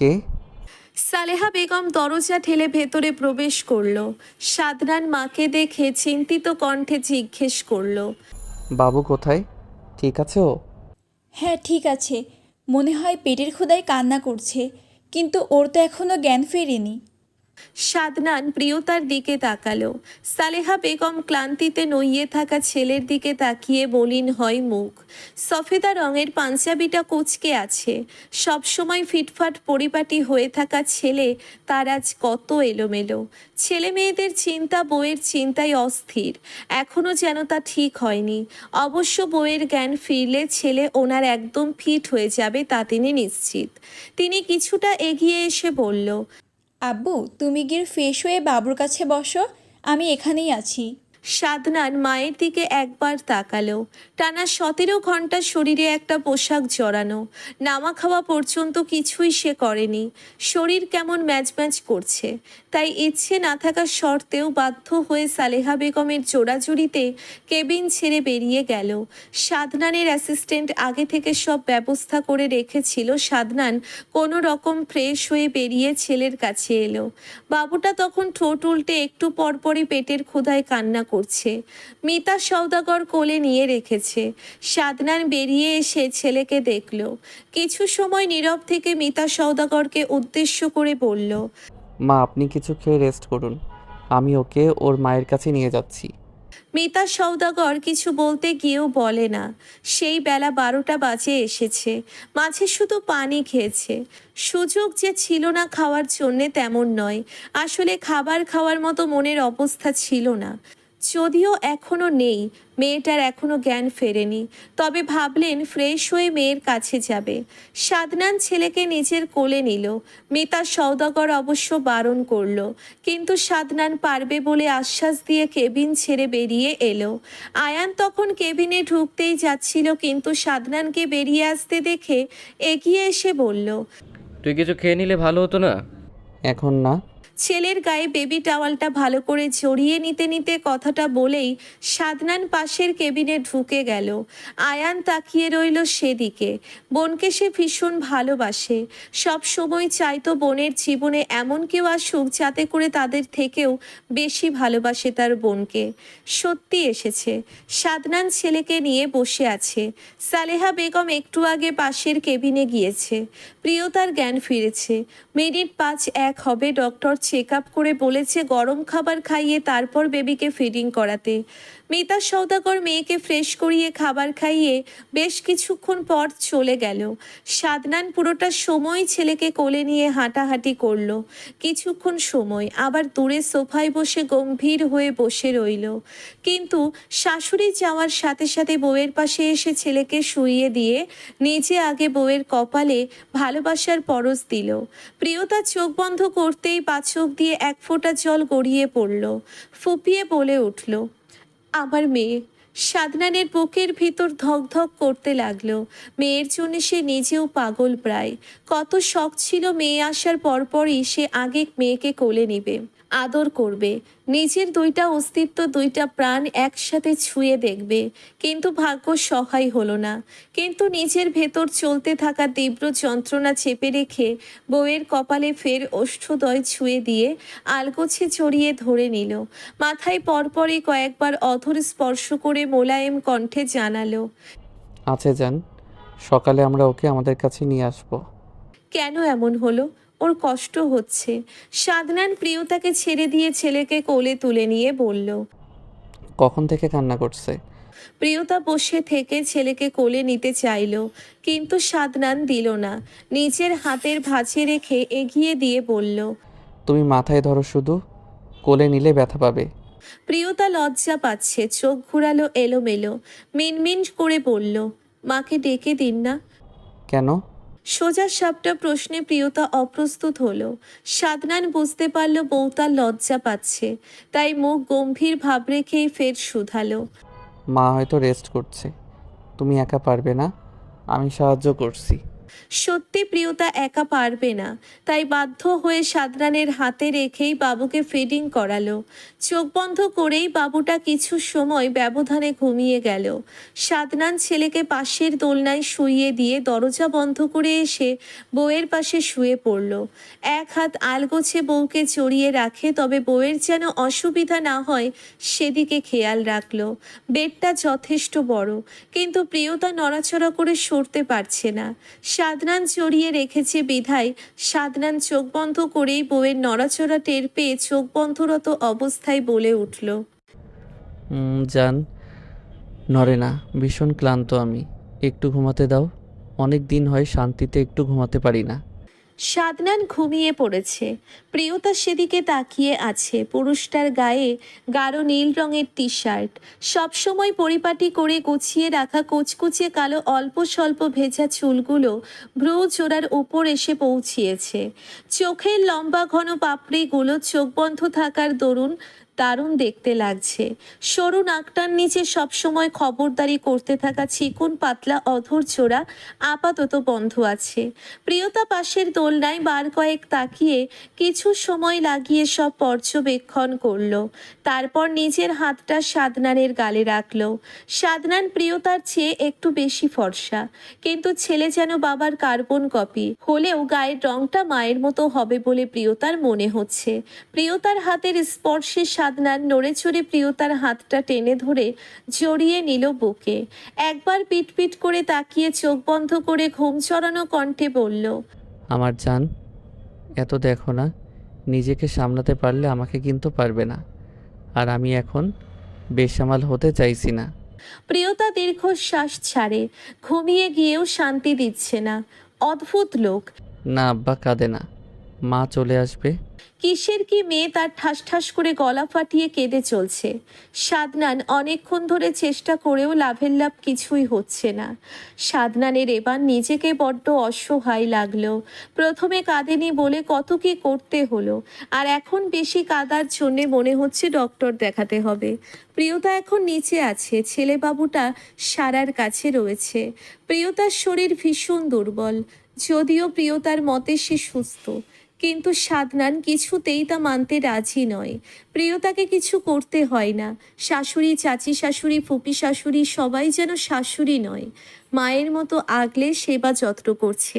কে সালেহা বেগম দরজা ঠেলে ভেতরে প্রবেশ করল। সাদরান মাকে দেখে চিন্তিত কণ্ঠে জিজ্ঞেস করল বাবু কোথায়? ঠিক আছে? ও হ্যাঁ ঠিক আছে। মনে হয় পেটের ক্ষুদায় কান্না করছে কিন্তু ওর তো এখনও জ্ঞান ফেরেনি। সাদনান প্রিয়তার দিকে তাকালো। সালেহা বেগম ক্লান্তিতে নইয়ে থাকা ছেলের দিকে তাকিয়ে বলিন হয় মুখ। সফেদা রঙের পাঞ্জাবিটা কুচকে আছে। সবসময় ফিটফাট পরিপাটি হয়ে থাকা ছেলে তার আজ কত এলোমেলো। ছেলে মেয়েদের চিন্তা বইয়ের চিন্তায় অস্থির। এখনও যেন তা ঠিক হয়নি। অবশ্য বইয়ের জ্ঞান ফিরলে ছেলে ওনার একদম ফিট হয়ে যাবে তা তিনি নিশ্চিত। তিনি কিছুটা এগিয়ে এসে বলল আব্বু তুমি গিয়ে ফ্রেশ হয়ে বাবুর কাছে বসো আমি এখানেই আছি। সাদনান মায়ের দিকে একবার তাকালো। টানা সতেরো ঘণ্টা শরীরে একটা পোশাক জড়ানো। নামা খাওয়া পর্যন্ত কিছুই সে করেনি। শরীর কেমন ম্যাচ ম্যাচ করছে। তাই ইচ্ছে না থাকা সত্ত্বেও বাধ্য হয়ে সালেহা বেগমের জোড়াজুড়িতে কেবিন ছেড়ে বেরিয়ে গেল। সাদনানের অ্যাসিস্ট্যান্ট আগে থেকে সব ব্যবস্থা করে রেখেছিল সাদনান কোনো রকম ফ্রেশ হয়ে বেরিয়ে ছেলের কাছে এলো। বাবুটা তখন ঠোঁট উল্টে একটু পরপরই পেটের ক্ষুধায় কান্না করছে। মিতা সওদাগর কোলে নিয়ে রেখেছে। সাদনান বেরিয়ে এসে ছেলেকে দেখল। কিছু সময় নীরব থেকে মিতা সওদাগরকে উদ্দেশ্য করে বলল মা আপনি কিছু খেয়ে রেস্ট করুন। আমি ওকে ওর মায়ের কাছে নিয়ে যাচ্ছি। মিতা সওদাগর কিছু বলতে গিয়েও বলে না। সেই বেলা বারোটা বাজে এসেছে। মাঝে শুধু পানি খেয়েছে। সুযোগ যে ছিল না খাওয়ার জন্যে তেমন নয়। আসলে খাবার খাওয়ার মতো মনের অবস্থা ছিল না। যদিও এখনও নেই মেয়েটার এখনও জ্ঞান ফেরেনি। তবে ভাবলেন ফ্রেশ হয়ে মেয়ের কাছে যাবে। সাদনান ছেলেকে নিজের কোলে নিল। মিতা সওদাগর অবশ্য বারণ করল। কিন্তু সাদনান পারবে বলে আশ্বাস দিয়ে কেবিন ছেড়ে বেরিয়ে এলো। আয়ান তখন কেবিনে ঢুকতেই যাচ্ছিল কিন্তু সাদনানকে বেরিয়ে আসতে দেখে এগিয়ে এসে বলল তুই কিছু খেয়ে নিলে ভালো হতো না? এখন না। ছেলের গায়ে বেবি টাওয়ালটা ভালো করে জড়িয়ে নিতে নিতে কথাটা বলেই সাদনান পাশের কেবিনে ঢুকে গেল। আয়ান তাকিয়ে রইল সেদিকে। বোনকে সে ভীষণ ভালোবাসে। সব সময় চাইতো বোনের জীবনে এমন কেউ আসুক যাতে করে তাদের থেকেও বেশি ভালোবাসে তার বোনকে। সত্যি এসেছে। সাদনান ছেলেকে নিয়ে বসে আছে। সালেহা বেগম একটু আগে পাশের কেবিনে গিয়েছে। প্রিয়তার জ্ঞান ফিরেছে। মিনিট পাঁচ এক হবে ডক্টর চেক আপ করে বলেছে গরম খাবার খাইয়ে তারপর বেবিকে ফিডিং করাতে। মিতা সৌদাগর মেয়েকে ফ্রেশ করিয়ে খাবার খাইয়ে বেশ কিছুক্ষণ পর চলে গেল। সাদনান পুরোটা সময় ছেলেকে কোলে নিয়ে হাঁটাহাঁটি করল। কিছুক্ষণ সময়, আবার দূরে সোফায় বসে গম্ভীর হয়ে বসে রইল। কিন্তু শাশুড়ি যাওয়ার সাথে সাথে বউয়ের পাশে এসে ছেলেকে শুইয়ে দিয়ে নিজে আগে বউয়ের কপালে ভালোবাসার পরশ দিল। প্রিয়তা চোখ বন্ধ করতেই পাচক দিয়ে এক ফোঁটা জল গড়িয়ে পড়ল। ফুপিয়ে বলে উঠল আমার মেয়ে। সাদনানের বুকের ভিতর ধকধক করতে লাগল। মেয়ের জন্য সে নিজেও পাগল প্রায়। কত শখ ছিল মেয়ে আসার পরপরই সে আগে মেয়েকে কোলে নিবে। আদর করবে। নিজের দুইটা অস্তিত্ব দুইটা প্রাণ একসাথে ছুঁয়ে দেখবে। কিন্তু ভাগ্য সহায় হলো না। কিন্তু নিজের ভেতর চলতে থাকা তীব্র যন্ত্রণা চেপে রেখে বউয়ের কপালে ফের ওষ্ঠদয় ছুঁয়ে দিয়ে আলগোছে চড়িয়ে ধরে নিল। মাথায় পরপরই কয়েকবার অধর স্পর্শ করে মোলায়েম কণ্ঠে জানালো আছে যান সকালে আমরা ওকে আমাদের কাছে নিয়ে আসব। কেন এমন হলো? ওর কষ্ট হচ্ছে। সাদনান প্রিয়তাকে ছেড়ে দিয়ে ছেলেকে কোলে তুলে নিয়ে বলল কখন থেকে কান্না করছে? প্রিয়তা বসে থেকে ছেলেকে কোলে নিতে চাইল কিন্তু সাদনান দিল না। নিজের হাতের ভাঁজে রেখে এগিয়ে দিয়ে বলল তুমি মাথায় ধরো শুধু কোলে নিলে ব্যথা পাবে। প্রিয়তা লজ্জা পাচ্ছে চোখ ঘুরালো এলোমেলো। মিনমিন করে বলল মাকে ডেকে দিন না। কেন? সোজা সাপটা প্রশ্নে প্রিয়তা অপ্রস্তুত হলো। সাদনান বুঝতে পারল বউ তার লজ্জা পাচ্ছে। তাই মুখ গম্ভীর ভাব রেখেই ফের শুধালো। মা হয়তো রেস্ট করছে। তুমি একা পারবে না। আমি সাহায্য করছি। সত্যি প্রিয়তা একা পারবে না। তাই বাধ্য হয়ে সাদরানের হাতে রেখেই বাবুকে ফিডিং করালো। চোখ বন্ধ করেই বাবুটা কিছু সময় ব্যবধানে ঘুমিয়ে গেল। সাদনান ছেলেকে পাশের দোলনায় শুইয়ে দিয়ে দরজা বন্ধ করে এসে বউয়ের পাশে শুয়ে পড়ল। এক হাত আলগোছে বউকে জড়িয়ে রাখে, তবে বউয়ের যেন অসুবিধা না হয় সেদিকে খেয়াল রাখল। বেডটা যথেষ্ট বড়, কিন্তু প্রিয়তা নড়াচড়া করে সরতে পারছে না। সাদনান জড়িয়ে রেখেছে বিধায়। সাদনান চোখ বন্ধ করেই বউয়ের নড়াচড়া টের পেয়ে চোখ বন্ধরত অবস্থায় বলে উঠল। জান নড়ে না, ভীষণ ক্লান্ত আমি। একটু ঘুমাতে দাও। অনেক দিন হয় শান্তিতে একটু ঘুমাতে পারি না। সাদনান ঘুমিয়ে পড়েছে। প্রিয়তা সেদিকে তাকিয়ে আছে। পুরুষটার গায়ে গাঢ় নীল রঙের টি শার্ট সবসময় পরিপাটি করে গুছিয়ে রাখা কুচকুচে কালো অল্প স্বল্প ভেজা চুলগুলো ভ্রু জোড়ার উপর এসে পৌঁছিয়েছে। চোখের লম্বা ঘন পাপড়িগুলো চোখ বন্ধ থাকার দরুন দারুণ দেখতে লাগছে। সরু নাকটার নিচে সবসময় খবরদারি করতে থাকা চিকুন, পাতলা, অধর চোরা আপাতত বন্ধ আছে। প্রিয়তা পাশের দোলনায় বার কয়েক তাকিয়ে কিছু সময় লাগিয়ে সব পর্যবেক্ষণ করল। তারপর নিজের হাতটা সাদনানের গালে রাখল। সাদনান প্রিয়তার চেয়ে একটু বেশি ফর্সা। কিন্তু ছেলে যেন বাবার কার্বন কপি। হলেও গায়ের রংটা মায়ের মতো হবে বলে প্রিয়তার মনে হচ্ছে। প্রিয়তার হাতের স্পর্শে সাদনান নড়ে চড়ে প্রিয়তার হাতটা টেনে ধরে জড়িয়ে নিল বুকে। একবার পিটপিট করে তাকিয়ে চোখ বন্ধ করে ঘুম চড়ানো কণ্ঠে বলল আমার জান এত দেখো না নিজেকে সামলাতে পারলে আমাকে কিন্তু পারবে না। আর আমি এখন বেসামাল হতে চাইছি না। প্রিয়তা দীর্ঘশ্বাস ছাড়ে ঘুমিয়ে গিয়েও শান্তি দিচ্ছে না। অদ্ভুত লোক। না আব্বা কাঁদে না। মা চলে আসবে। কিসের কি মেয়ে তার ঠাস ঠাস করে গলা ফাটিয়ে কেঁদে চলছে? সাদনান অনেকক্ষণ ধরে চেষ্টা করেও লাভের লাভ কিছুই হচ্ছে না। সাদনানের এবার নিজেকে বড্ড অসহায় লাগল। প্রথমে কাঁদেনি বলে কত কি করতে হলো, আর এখন বেশি কাদার জন্যে মনে হচ্ছে ডক্টর দেখাতে হবে। প্রিয়তা এখন নিচে আছে, ছেলেবাবুটা সারার কাছে রয়েছে। প্রিয়তার শরীর ভীষণ দুর্বল, যদিও প্রিয়তার মতে সে সুস্থ। কিন্তু সাদনান কিছুতেই তা মানতে রাজি নয়। প্রিয়তাকে কিছু করতে হয় না। শাশুড়ি, চাচি শাশুড়ি, ফুপি শাশুড়ি সবাই যেন শাশুড়ি নয়। মায়ের মতো আগলে সেবা যত্ন করছে।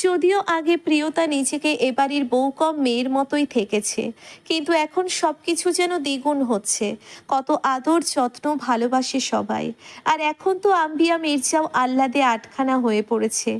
যদিও আগে প্রিয়তা নিজেকে এবাড়ির বউ কম মেয়ের মতোই থেকেছে, কিন্তু এখন সব কিছু যেন দ্বিগুণ হচ্ছে। কত আদর, যত্ন ভালোবাসে সবাই। আর এখন তো আম্বিয়া মির্জাও আহ্লাদে আটখানা হয়ে পড়েছে।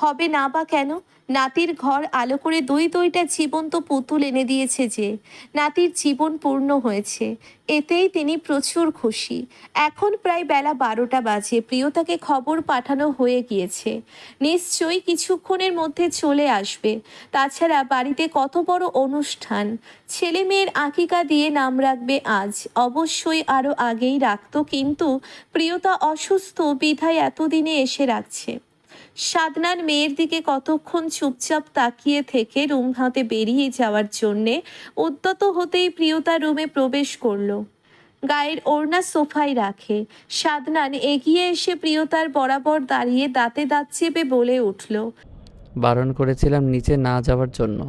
হবে না বা কেন? নাতির ঘর আলো করে দুই দুইটা জীবন্ত পুতুল এনে দিয়েছে যে নাতির জীবন পূর্ণ হয়েছে। এতেই তিনি প্রচুর খুশি। এখন প্রায় বেলা বারোটা বাজে। প্রিয়তাকে খবর পাঠানো হয়ে গিয়েছে। নিশ্চয়ই কিছুক্ষণের মধ্যে চলে আসবে। তাছাড়া বাড়িতে কত বড় অনুষ্ঠান। ছেলে মেয়ের আকিকা দিয়ে নাম রাখবে আজ। অবশ্যই আরও আগেই রাখত, কিন্তু প্রিয়তা অসুস্থ, বিধায় এতদিনে এসে রাখছে। সাদনার মেয়ের দিকে কতক্ষণ চুপচাপ তাকিয়ে থেকে রুম হাতে বেরিয়ে যাওয়ার জন্যে উদ্যত হতেই প্রিয়তা রুমে প্রবেশ করল। গায়ের ওড়না সোফায় রাখে। সাদনান এগিয়ে এসে প্রিয়তার বরাবর দাঁড়িয়ে দাঁতে দাঁত চেপে বলে উঠল, বারণ করেছিলাম নিচে না যাওয়ার জন্য।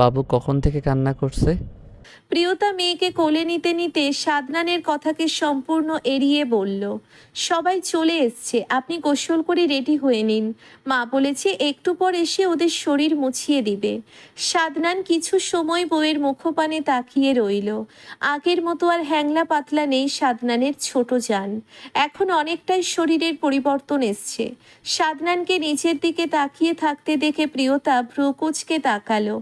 বাবু কখন থেকে কান্না করছে? প্রিয়তা মেয়েকে কোলে নিতে নিতে সাদনানের কথাকে সম্পূর্ণ এড়িয়ে বলল, সবাই চলে এসছে, আপনি গোসল করে রেডি হয়ে নিন। মা বলেছে, একটু পর এসে ওদের শরীর মুছিয়ে দিবে। সাদনান কিছু সময় বউয়ের মুখপানে তাকিয়ে রইল। আগের মতো আর হ্যাংলা পাতলা নেই সাদনানের ছোট যান। এখন অনেকটাই শরীরের পরিবর্তন এসছে। সাদনানকে নিচের দিকে তাকিয়ে থাকতে দেখে প্রিয়তা ভ্রুকুচকে তাকালো।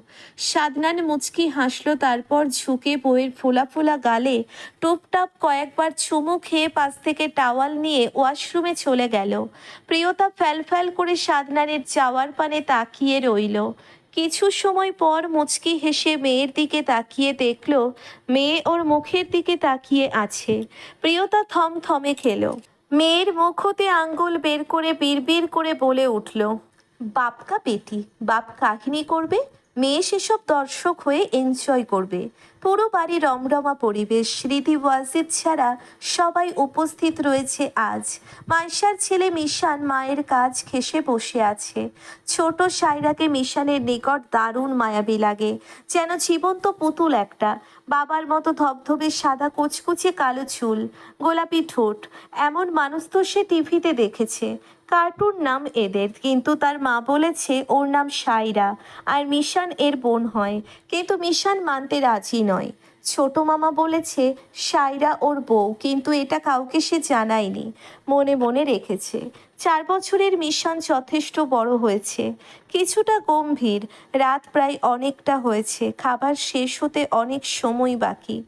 সাদনান মুচকি হাসলো, তারপর ঝুঁকে বইয়ের ফোলা ফোলা গালে টুপটাপ কয়েকবার চুমু খেয়ে পাশ থেকে টাওয়াল নিয়ে ওয়াশরুমে চলে গেল। প্রিয়তা ফ্যাল ফ্যাল করে সাদনানের যাওয়ার পানে তাকিয়ে রইল। কিছু সময় পর মুচকি হেসে মেয়ের দিকে তাকিয়ে দেখল, মেয়ে ওর মুখের দিকে তাকিয়ে আছে। প্রিয়তা থম থমে খেলো। মেয়ের মুখ হতে আঙ্গুল বের করে বিড়বিড় করে বলে উঠল বাপকা বেটি, বাপ কাহিনী করবে? মেয়ে সেসব দর্শক হয়ে এনজয় করবে। পুরো বাড়ি রমরমা পরিবেশ স্মৃতি ওয়াজিদ ছাড়া সবাই উপস্থিত রয়েছে আজ। মাইশার ছেলে মিশান মায়ের কাজ খেসে বসে আছে। ছোট সাইরাকে মিশানের নিকট দারুণ মায়াবী লাগে। যেন জীবন্ত পুতুল একটা। বাবার মতো ধবধবে সাদা কুচকুচে কালো চুল, গোলাপি ঠোঁট। এমন মানুষ তো সে টিভিতে দেখেছে। কার্টুন নাম এদের, কিন্তু তার মা বলেছে ওর নাম সাইরা আর মিশান এর বোন হয়, কিন্তু মিশান মানতে রাজি নয়। ছোট মামা বলেছে, সাইরা ওর বউ, কিন্তু এটা কাউকে সে জানায়নি। মনে মনে রেখেছে। চার বছরের মিশন যথেষ্ট বড় হয়েছে। কিছুটা গম্ভীর, রাত প্রায় অনেকটা হয়েছে, খাবার শেষ হতে অনেক সময় বাকি।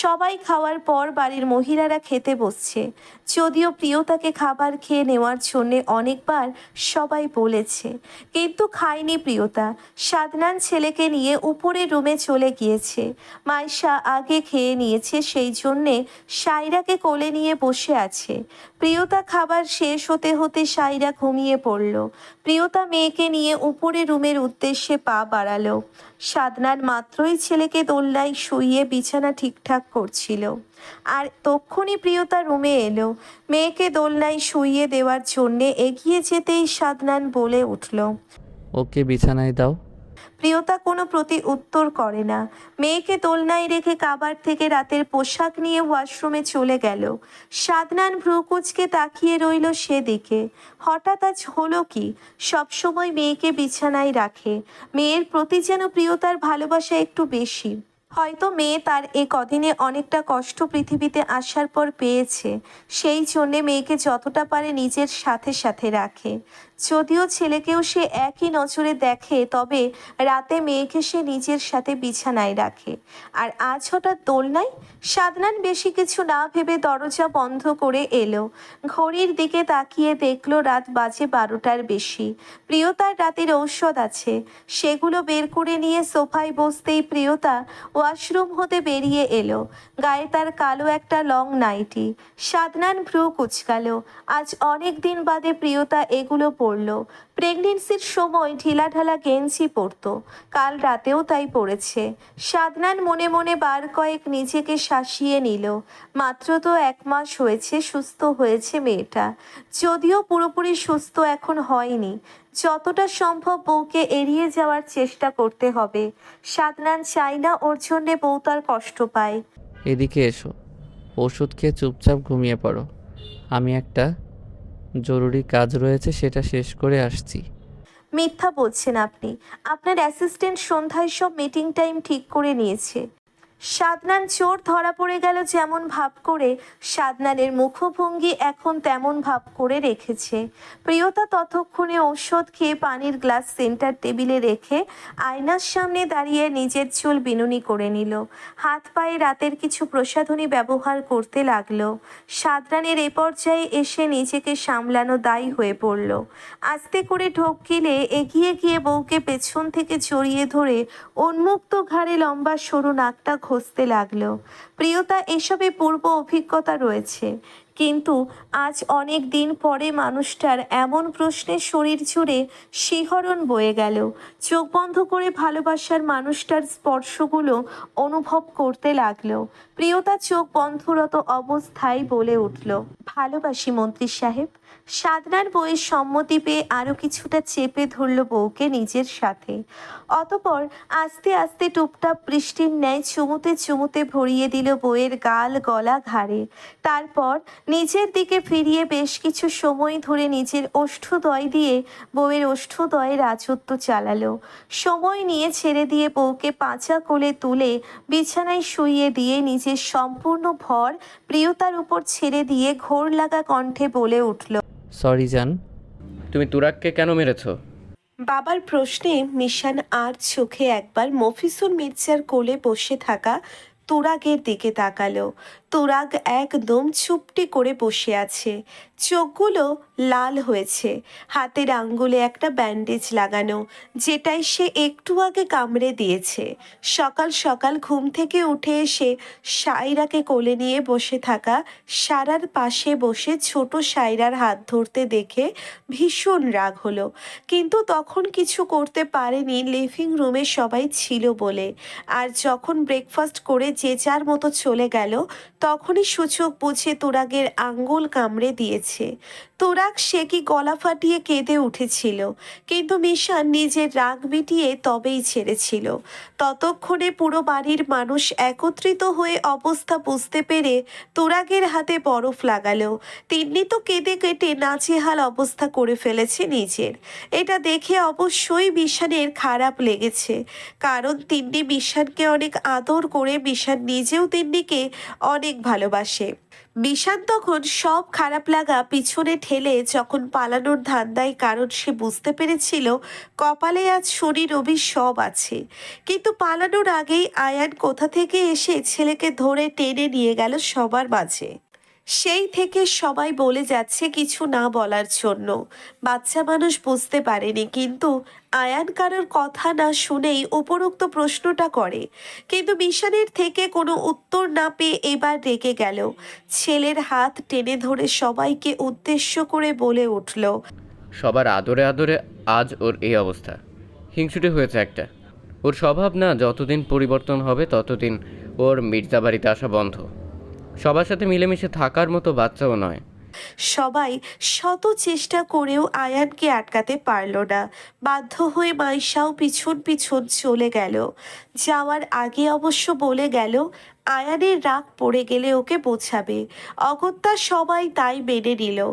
সবাই খাওয়ার পর বাড়ির মহিলারা খেতে বসছে। যদিও প্রিয়তাকে খাবার খেয়ে নেওয়ার জন্যে অনেকবার সবাই বলেছে, কিন্তু খায়নি প্রিয়তা। সাদনান ছেলেকে নিয়ে উপরে রুমে চলে গিয়েছে। মাইশা আগে খেয়ে নিয়েছে, সেই জন্যে সাইরাকে কোলে নিয়ে বসে আছে। প্রিয়তা খাবার শেষ হতে হতে সাইরা ঘুমিয়ে পড়ল। প্রিয়তা মেয়েকে নিয়ে উপরে রুমের উদ্দেশ্যে পা বাড়ালো। সাদনার মাত্রই ছেলেকে দোলনায় শুইয়ে বিছানা ঠিকঠাক করছিল। আর তক্ষুনি প্রিয়তা রুমে এলো। মেয়েকে দোলনায় শুইয়ে দেওয়ার জন্যে এগিয়ে যেতেই সাদনান বলে উঠল। ওকে বিছানায় দাও। প্রিয়তা কোনো প্রতি উত্তর করে না। মেয়েকে দোলনায় রেখে কাবার থেকে রাতের পোশাক নিয়ে ওয়াশরুমে চলে গেল। সাদনান ভ্রুকুচকে তাকিয়ে রইল সেদিকে। হঠাৎ আজ হলো কি? সবসময় মেয়েকে বিছানায় রাখে। মেয়ের প্রতি যেন প্রিয়তার ভালোবাসা একটু বেশি। হয়তো মেয়ে তার এ কদিনে অনেকটা কষ্ট পৃথিবীতে আসার পর পেয়েছে। সেই জন্যে মেয়েকে যতটা পারে নিজের সাথে সাথে রাখে। যদিও ছেলেকেও সে একই নজরে দেখে, তবে রাতে মেয়েকে সে নিজের সাথে বিছানায় রাখে। আর আজ হঠাৎ দোলনায়? সাদনান বেশি কিছু না ভেবে দরজা বন্ধ করে এলো। ঘড়ির দিকে তাকিয়ে দেখল রাত বাজে বারোটার বেশি। প্রিয়তার রাতের ঔষধ আছে। সেগুলো বের করে নিয়ে সোফায় বসতেই প্রিয়তা ওয়াশরুম হতে বেরিয়ে এলো। গায়ে তার কালো একটা লং নাইটি। সাদনান ভ্রু কুচকালো। আজ অনেক দিন বাদে প্রিয়তা এগুলো পরলো প্রেগনেন্সির সময় ঢিলাঢালা গেঞ্জি পরতো। কাল রাতেও তাই পড়েছে। সাদনান মনে মনে বার কয়েক নিজেকে শাসিয়ে নিল। মাত্র তো এক মাস হয়েছে, সুস্থ হয়েছে মেয়েটা। যদিও পুরোপুরি সুস্থ এখন হয়নি। যতটা সম্ভব বউকে এড়িয়ে যাওয়ার চেষ্টা করতে হবে। সাদনান চাই না ওর জন্যে বউ তার কষ্ট পায়। এদিকে এসো। ওষুধ খেয়ে চুপচাপ ঘুমিয়ে পড়ো। আমি একটা জরুরি কাজ রয়েছে, সেটা শেষ করে আসছি। মিথ্যা বলছেন আপনি। আপনার অ্যাসিস্ট্যান্ট সন্ধ্যায় সব মিটিং টাইম ঠিক করে নিয়েছে। সাদনান চোর ধরা পড়ে গেল যেমন ভাব করে সাদনানের মুখভঙ্গি এখন তেমন ভাব করে রেখেছে। প্রিয়তা ততক্ষণে ঔষধ খেয়ে পানির গ্লাস সেন্টার টেবিলে রেখে আয়নার সামনে দাঁড়িয়ে নিজের চুল বিনুনি করে নিল। হাত পায়ে রাতের কিছু প্রসাধনী ব্যবহার করতে লাগল। সাদনানের এ পর্যায়ে এসে নিজেকে সামলানো দায়ী হয়ে পড়ল। আস্তে করে ঢোক গিলে এগিয়ে গিয়ে বউকে পেছন থেকে জড়িয়ে ধরে উন্মুক্ত ঘাড়ে লম্বা সরু নাকটা ঘষতে লাগল। প্রিয়তা, এসবে পূর্ব অভিজ্ঞতা রয়েছে। কিন্তু আজ অনেক দিন পরে মানুষটার এমন প্রশ্নে শরীর জুড়ে শিহরণ বয়ে গেল। চোখ বন্ধ করে ভালোবাসার মানুষটার স্পর্শগুলো অনুভব করতে লাগল। প্রিয়তা চোখ বন্ধরত অবস্থায় বলে উঠল, ভালোবাসি মন্ত্রী সাহেব। সাদনার বইয়ের সম্মতি পেয়ে আরও কিছুটা চেপে ধরল বউকে নিজের সাথে। অতপর আস্তে আস্তে টুপটাপ বৃষ্টির ন্যায় চুমুতে চুমুতে ভরিয়ে দিল বইয়ের গাল গলা ঘাড়ে। তারপর নিজের দিকে ফিরিয়ে বেশ কিছু সময় ধরে নিজের ওষ্ঠদয় দিয়ে বউয়ের ওষ্ঠদয়ে রাজত্ব চালালো। সময় নিয়ে ছেড়ে দিয়ে বউকে পাঁচা কোলে তুলে বিছানায় শুইয়ে দিয়ে নিজের সম্পূর্ণ ভর প্রিয়তার উপর ছেড়ে দিয়ে ঘোর লাগা কণ্ঠে বলে উঠল সরি জান। তুমি তুরাককে কেন মেরেছো? বাবার প্রশ্নে মিশান আর চোখে একবার মফিসুল মির্জার কোলে বসে থাকা তুরাগের দিকে তাকালো। তুরাগ একদম চুপটি করে বসে আছে। চোখগুলো লাল হয়েছে। হাতের আঙ্গুলে একটা ব্যান্ডেজ লাগানো, যেটাই সে একটু আগে কামড়ে দিয়েছে। সকাল সকাল ঘুম থেকে উঠে এসে সাইরাকে কোলে নিয়ে বসে থাকা সারার পাশে বসে ছোট সাইরার হাত ধরতে দেখে ভীষণ রাগ হলো। কিন্তু তখন কিছু করতে পারেনি লিভিং রুমে সবাই ছিল বলে। আর যখন ব্রেকফাস্ট করে যে যার মতো চলে গেল তখনই সূচক বুঝে তোরাগের আঙ্গুল কামড়ে দিয়েছে। তোরাগ সে কি গলা ফাটিয়ে কেঁদে উঠেছিল, কিন্তু মিশান নিজের রাগ মিটিয়ে তবেই ছেড়েছিল। ততক্ষণে পুরো বাড়ির মানুষ একত্রিত হয়ে অবস্থা বুঝতে পেরে তোরাগের হাতে বরফ লাগালো। তিন্নি তো কেঁদে কেটে নাচেহাল অবস্থা করে ফেলেছে নিজের। এটা দেখে অবশ্যই মিশানের খারাপ লেগেছে, কারণ তিন্নি মিশানকে অনেক আদর করে মিশান নিজেও তিন্নিকে অনেক ভালোবাসে। বিষাদ তখন সব খারাপ লাগা পিছনে ঠেলে যখন পালানোর ধান্দায় কারণ সে বুঝতে পেরেছিল, কপালে আজ শনি রবি সব আছে। কিন্তু পালানোর আগেই আয়ান কোথা থেকে এসে ছেলেকে ধরে টেনে নিয়ে গেল সবার মাঝে। সেই থেকে সবাই বলে যাচ্ছে কিছু না বলার জন্য। বাচ্চা মানুষ বুঝতে পারেনি, কিন্তু আয়ান কারোর কথা না শুনেই উপরোক্ত প্রশ্নটা করে। কিন্তু মিশনের থেকে কোনো উত্তর না পেয়ে এবার রেগে গেল। ছেলের হাত টেনে ধরে সবাইকে উদ্দেশ্য করে বলে উঠল, সবার আদরে আদরে আজ ওর এই অবস্থা। হিংসুটে হয়েছে একটা। ওর স্বভাব না যতদিন পরিবর্তন হবে ততদিন ওর মির্জা বাড়িতে আসা বন্ধ। সবার সাথে মিলেমিশে থাকার মতো বাচ্চাও নয়। সবাই শত চেষ্টা করেও আয়ানকে আটকাতে পারল না। বাধ্য হয়ে মাইশাও পিছন পিছন চলে গেল। যাওয়ার আগে অবশ্য বলে গেল, আয়ানের রাগ পড়ে গেলে ওকে বোঝাবে। অগত্যা সবাই তাই মেনে নিল।